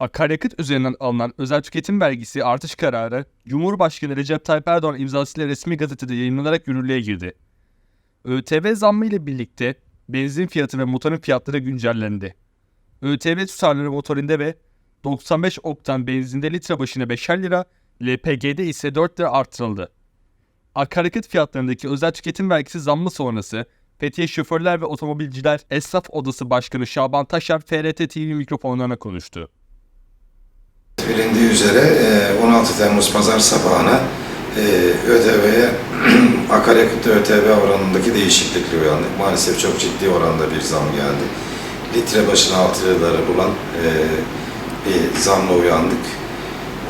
Akaryakıt üzerinden alınan özel tüketim vergisi artış kararı Cumhurbaşkanı Recep Tayyip Erdoğan imzasıyla resmi gazetede yayınlanarak yürürlüğe girdi. ÖTV zammı ile birlikte benzin fiyatı ve motorun fiyatları güncellendi. ÖTV tutarları motorinde ve 95 oktan benzinde litre başına 5'er lira, LPG'de ise 4 lira artırıldı. Akaryakıt fiyatlarındaki özel tüketim vergisi zammı sonrası Fethiye Şoförler ve Otomobilciler Esnaf Odası Başkanı Şaban Taşar FRT TV mikrofonlarına konuştu. Bilindiği üzere e, 16 Temmuz Pazar sabahına e, ÖTV'ye akaryakıt ÖTV oranındaki değişiklikle uyandık. Maalesef çok ciddi oranda bir zam geldi. Litre başına 6 liraları bulan e, bir zamla uyandık.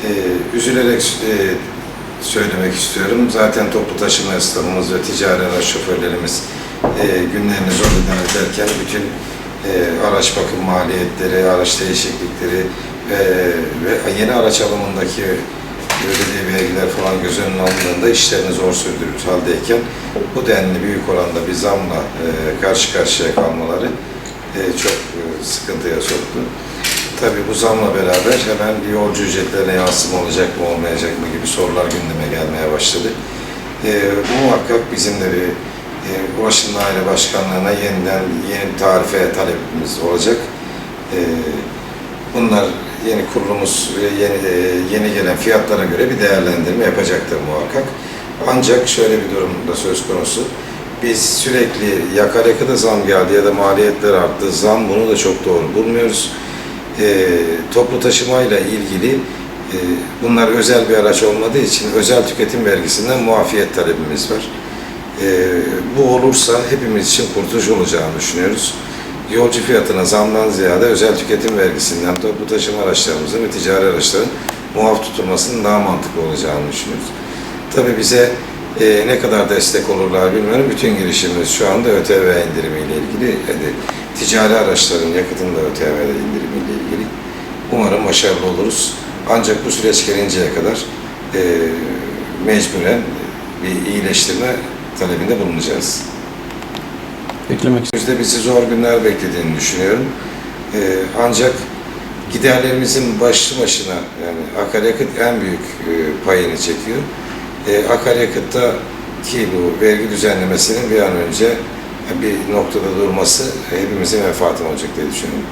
E, üzülerek e, söylemek istiyorum. Zaten toplu taşıma esnafımız ve ticari araç şoförlerimiz e, günlerini zor ederken bütün e, araç bakım maliyetleri, araç değişiklikleri e, ve yeni araç alımındaki belediye vergiler falan göz önüne alındığında işlerini zor sürdürür haldeyken bu denli büyük oranda bir zamla e, karşı karşıya kalmaları e, çok e, sıkıntıya soktu. Tabii bu zamla beraber hemen yolcu ücretlerine yansıma olacak mı olmayacak mı gibi sorular gündeme gelmeye başladı. E, bu muhakkak bizim de bir e, Ulaşım Daire Başkanlığı'na yeniden yeni tarife talebimiz olacak. E, bunlar yeni kurulumuz yeni, e, yeni gelen fiyatlara göre bir değerlendirme yapacaktır muhakkak. Ancak şöyle bir durum da söz konusu. Biz sürekli yakaryakıta zam geldi ya da maliyetler arttı. Zam bunu da çok doğru bulmuyoruz. E, toplu taşımayla ilgili e, bunlar özel bir araç olmadığı için özel tüketim vergisinden muafiyet talebimiz var. E, bu olursa hepimiz için kurtuluş olacağını düşünüyoruz. Yolcu fiyatına zamdan ziyade özel tüketim vergisinden toplu taşıma araçlarımızın ve ticari araçların muaf tutulmasının daha mantıklı olacağını düşünüyoruz. Tabii bize e, ne kadar destek olurlar bilmiyorum. Bütün girişimimiz şu anda ÖTV indirimiyle ilgili. Yani ticari araçların yakıtında ÖTV indirimiyle ilgili. Umarım başarılı oluruz. Ancak bu süreç gelinceye kadar e, mecburen bir iyileştirme talebinde bulunacağız. Eklemek Önümüzde bizi zor günler beklediğini düşünüyorum. Ee, ancak giderlerimizin başlı başına yani akaryakıt en büyük e, payını çekiyor. E, akaryakıtta ki bu vergi düzenlemesinin bir an önce bir noktada durması hepimizin menfaatine olacak diye düşünüyorum.